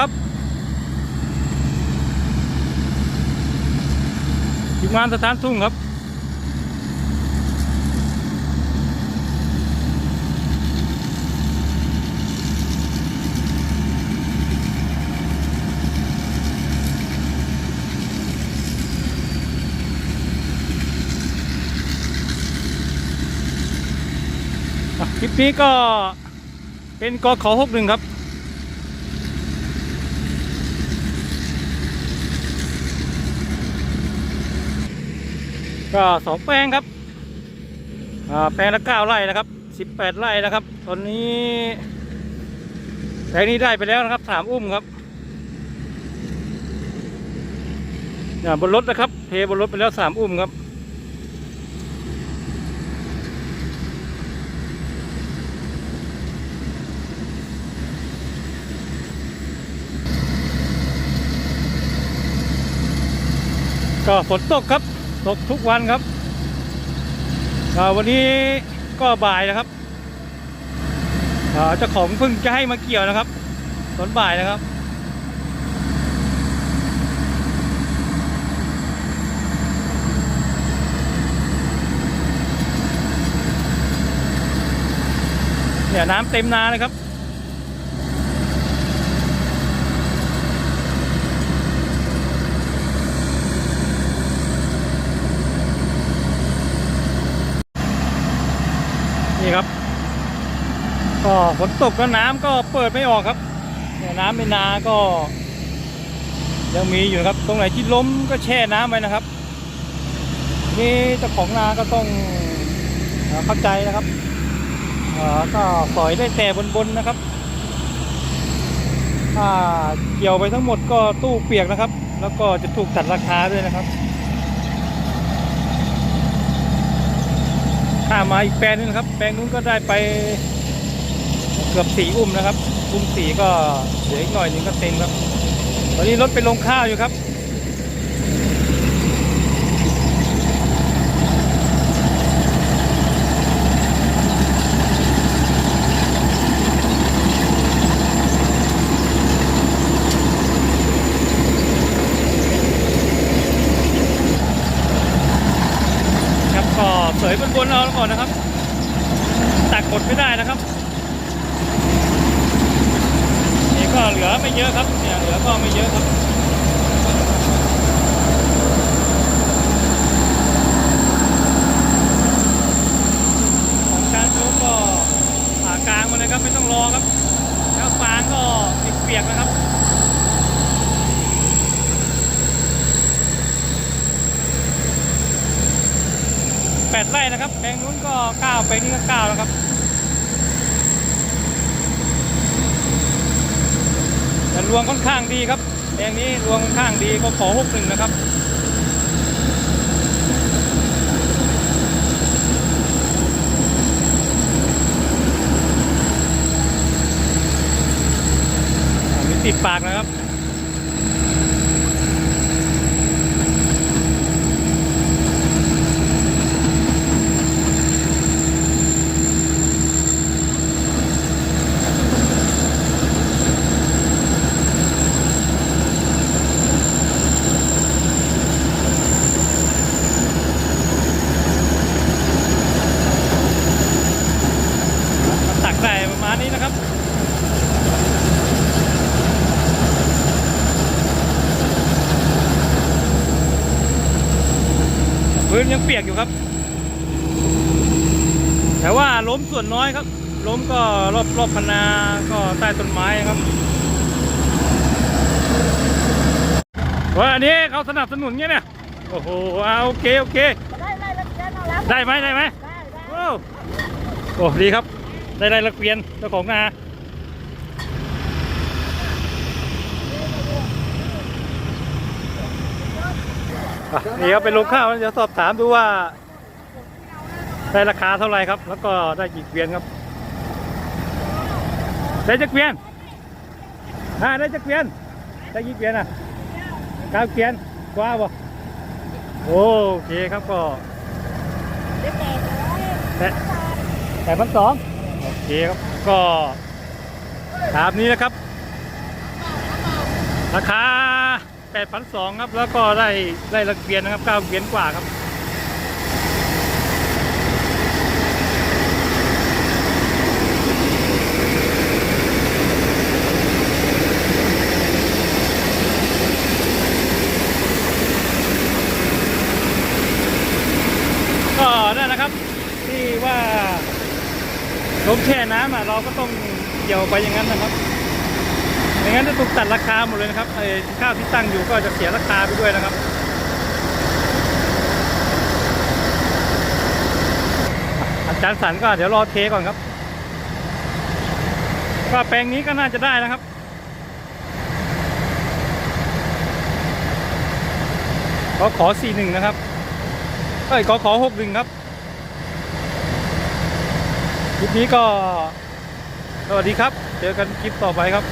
ครับทีมงานสถานทุ่งครับ คลิปนี้ก็เป็นกอขอหกหนึ่งครับ ก็สองแปลงครับแปลงละเก้าไร่นะครับสิบแปดไร่นะครับ ตอนนี้แปลงนี้ได้ไปแล้วนะครับสามอุ้มครับเนี่ยบนรถนะครับเทบนรถไปแล้วสามอุ้มครับก็ฝนตกครับ ตกทุกวันครับวันนี้ก็บ่ายนะครับเจ้าของเพิ่งจะให้มาเกี่ยวนะครับตอนบ่ายนะครับเนี่ยน้ำเต็มนาเลยครับ ก็ฝนตกแล้วน้ำก็เปิดไม่ออกครับเนี่ยน้ำในนาก็ ยังมีอยู่ครับ ตรงไหนที่ล้มก็แช่น้ำไว้นะครับ นี่เจ้าของนาก็ต้องเข้าใจนะครับก็สอยได้แต่บนๆนะครับถ้าเกี่ยวไปทั้งหมดก็ตู้เปียกนะครับ แล้วก็จะถูกตัดราคาด้วยนะครับข้ามาอีกแปลงนึงนะครับ แปลงนู้นก็ได้ไป เกือบสี่อุ้มนะครับ อุ้มสี่ก็เหลืออีกหน่อยหนึงก็เต็มครับ ตอนนี้รถไปลงข้าวอยู่ครับครับก็เสยบนๆเอาก่อนนะครับ ตักกดไม่ได้นะครับ นี่ ก็เหลือไม่เยอะครับเนี่ยเหลือก็ไม่เยอะครับของการโชกก็ผ่ากลางมาเลยครับไม่ต้องรอครับ แล้วฟางก็เปียกๆนะครับแปดไร่นะครับแปลงนู้นก็เก้าแปลงนี้ก็เก้าแล้วครับแต่ รวงค่อนข้างดีครับแปลงนี้รวงค่อนข้างดีก็ขอหกหนึ่งนะครับอ่ติดปากนะครับ ตักได้ประมาณนี้นะครับ พื้นยังเปียกอยู่ครับ แต่ว่าล้มส่วนน้อยครับ ล้มก็รอบรอบพนา ก็ใต้ต้นไม้ครับว่าอันนี้เขาสนับสนุนเงี้ยเนี่ย โอ้โหเอาโอเคโอเค ได้ไหมได้ไหมได้ได้โอ้โอ้ดีครับ ได้ได้ละเกวียนเจ้าของนา อะนี่ครับเป็นลงข้าวเดี๋ยวสอบถามดูว่า ได้ราคาเท่าไหร่ครับ แล้วก็ได้กี่เกวียนครับ ได้จักเกวียนอ่าได้จักเกวียน ได้กี่เกวียนอะเก้าเกวียนกว่าบ่โอเคครับก็เดี๋ยวแปดร้อยแต่แต่พันสองโอเคครับก็ตามนี้นะครับ ราคา 8,200 ครับ แล้วก็ได้ได้ระเบียนนะครับ9เบียนกว่าครับก็นั่นแหละครับที่ว่าลมแช่น้ำอะเราก็ต้องเกี่ยวไปอย่างนั้นนะครับ ไม่งั้นจะถูกตัดราคาหมดเลยนะครับไอ้ข้าวที่ตั้งอยู่ก็จะเสียราคาไปด้วยนะครับอาจารย์สันก็เดี๋ยวรอเทก่อนครับ ก็แปลงนี้ก็น่าจะได้นะครับก็ขอสี่หนึ่งนะครับเอ้ยขอขอหกหนึ่งครับคลิปนี้ก็สวัสดีครับ เจอกันคลิปต่อไปครับ